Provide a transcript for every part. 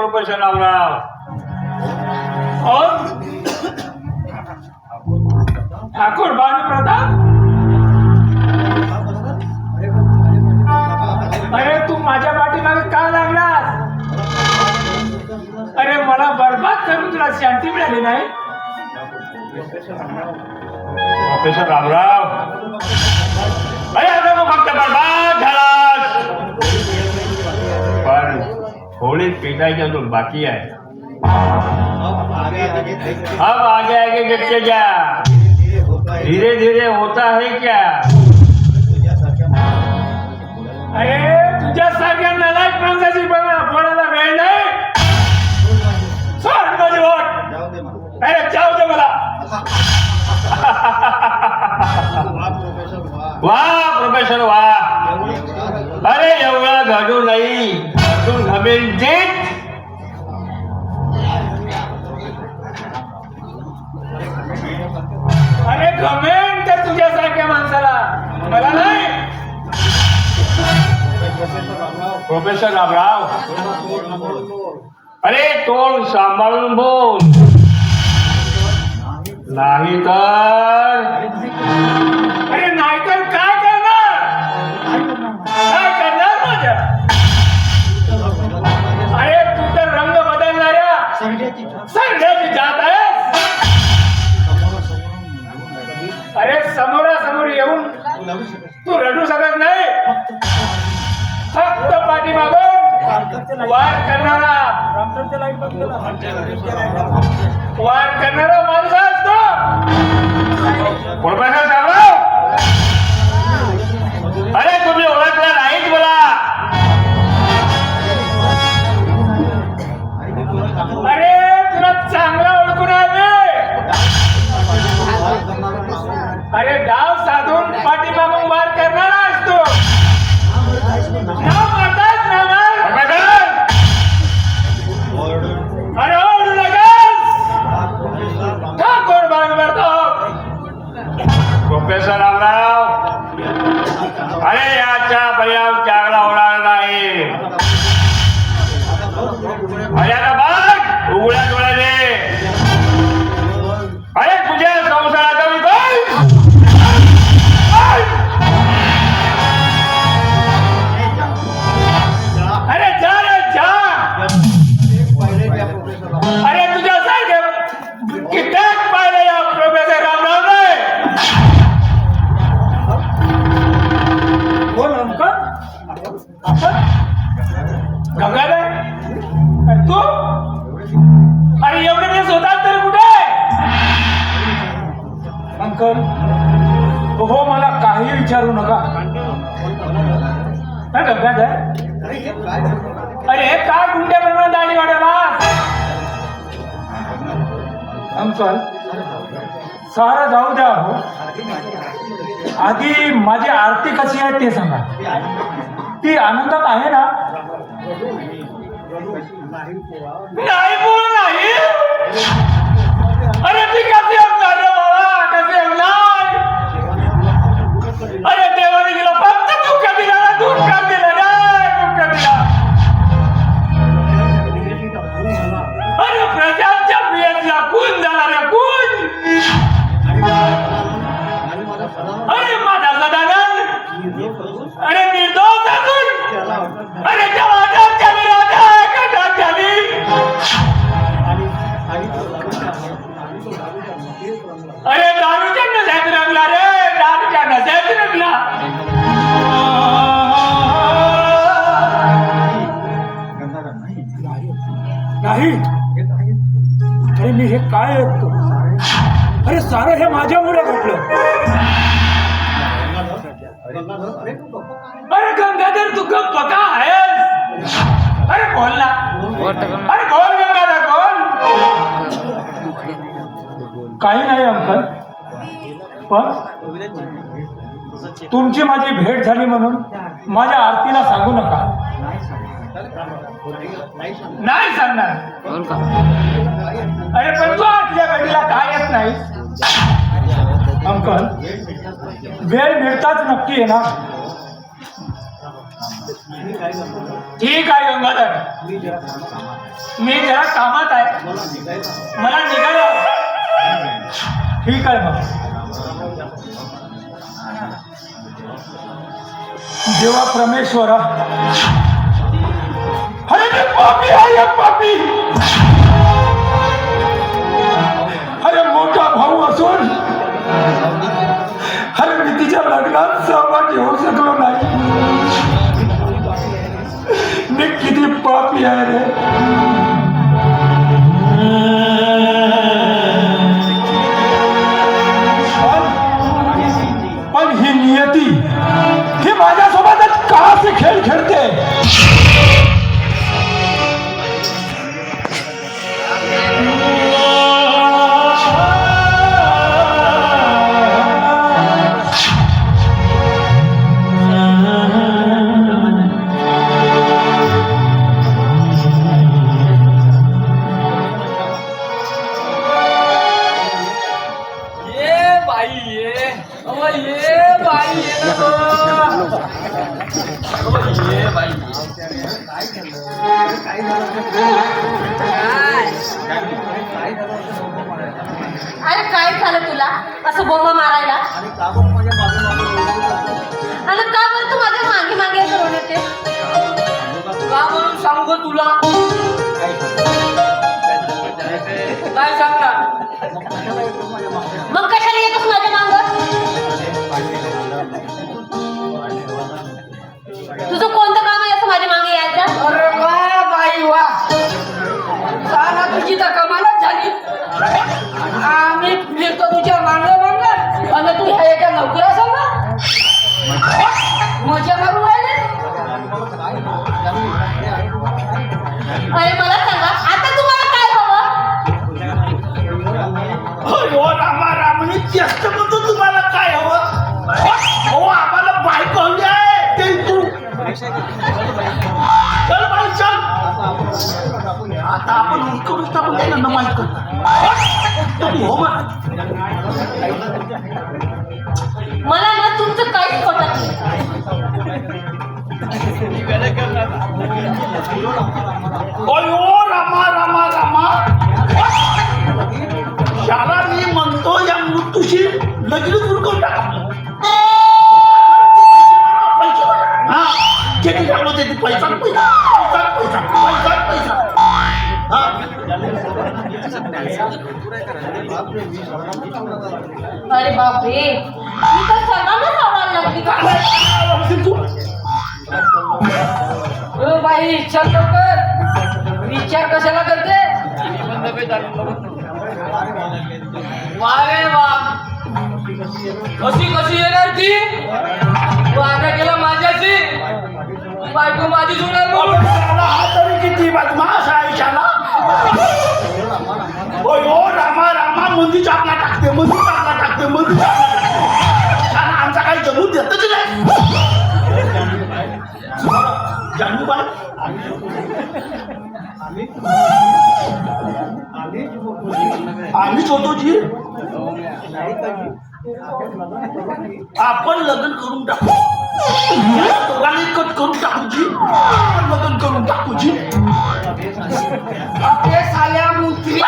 Professor Ramrao और ठाकुर भानु प्रताप अरे तू माझ्या पाठीमागे का लागलास? अरे मला बरबाद करून तुला शांती मिळाली नाही? प्रोफेसर रामराव होळी पेटायची अजून बाकी आहे अब आगे आगे देखते क्या धीरे धीरे होता है क्या? अरे तुझ्यासारख्या नालायक माणसाची कोणाला वेळ नाही सोड माझी वोट। अरे जाऊ दे मला। वाह प्रोफेसर वाह। प्रोफेसर रामराव अरे तोंड सांभाळून बोल. नाही तर? अरे नाही तर काय करणार? काय करणार माझ्या? अरे तू तर रंग बदलणाऱ्या संघाची जात आहेस. अरे समोरासमोर येऊन तू रडू शकत नाही. फक्त पाठी मागून वार करणारा. वार करणारा माणूस असतो. प्रोफेसर रामराव अरे काय काय अरे काय गुंड्या प्रमाणात दाढी वाढवला? अंकल सारा जाऊ द्या. आधी माझी आरती कशी आहे ते सांगा. ती आनंदात आहे ना? नाही बोल नाही. अरे ती कशी नाही. अरे मी हे काय ऐकतो? अरे सारं हे माझ्यामुळे घडलं. अरे गंगाधर तू गप्प का आहे अरे बोल ना. अरे बोल गंगाधर बोल. काही नाही अंकल. पण तुमची माझी भेट झाली म्हणून माझ्या आरतीला सांगू नका. नाही सांगणार. अरे पण तू गाडीला काय येत नाही? अंकल वेळ मिळताच नक्की येणार. ठीक आहे गंगाधर? मी जरा कामात आहे. मला निघायला ठीक आहे मग? देवा परमेश्वरा. अरे मी पापी आहे या पापी। अरे मोठा भाऊ असून अरे मी तिच्या लग्नात सहभागी होऊ शकलो नाही। मी पापी आहे रे। ही नियती, ही माझ्यासोबतच का असे खेळ खेळते? अरे काय झालं तुला? असं बोंबा मारायला? आणि का बरं तू माझ्या मागे मागे येते का म्हणून सांगू तुला? मजा राहिले अरे मला सांगा आता तुम्हाला काय हवं? हो रामा रामनी जास्त म्हणतो तुम्हाला काय हवं? हो आम्हाला बायको हवी आहे ते तू. चल बाई चल. आता आपण उलकून टाकून त्याला न माहीत कर हो मला अयो रामा रामा रामा. शाला मी म्हणतो या मृत्यूशी लगेच उरकून टाका. वारे वा. कशी कशी येणार ती वादा केला माझ्याशी. बायको माझी होणार म्हणून. हा तरी किती बदमाश आहे शाला. होय हो रामा रामा मंदी चापला टाकते मंदी चापला टाकते मंदी चापला टाकते. आमचा काही जमून देतच नाही. जानूबाई आम्हीच होतो जी. आपण लग्न करून टाकू. दोघांनी कट करून टाकू जी. आपण लग्न करून टाकू जी. आपले साल्या मुत्री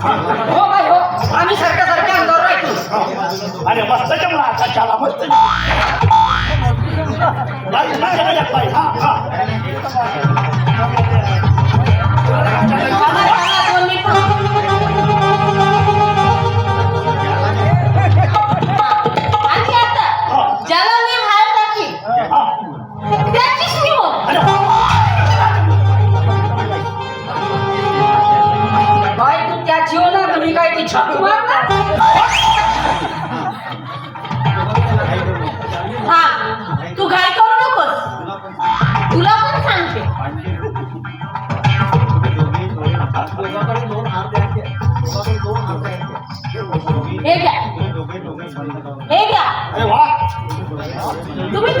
हो बाई हो. आम्ही सारख्या सारख्या अंगावर राहतो. अरे मस्त जमला आता शाला मस्त हा, हा. हे घ्या. हे घ्या. तुम्ही